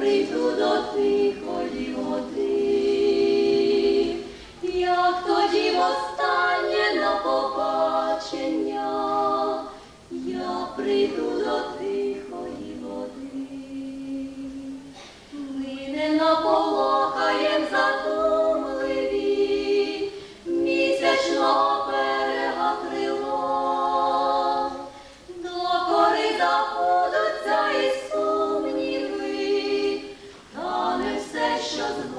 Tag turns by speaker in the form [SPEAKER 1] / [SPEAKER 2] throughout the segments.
[SPEAKER 1] прийду до тихої води, як тоді востаннє на побачення, я прийду до тихої води, ми не наполохаєм задумливі місячного.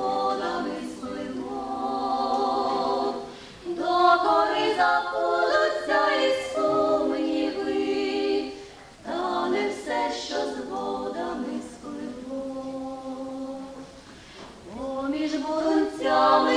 [SPEAKER 1] водами спливло, до гори забулося і сумніви, та не все, що з водами поміж бурунцями.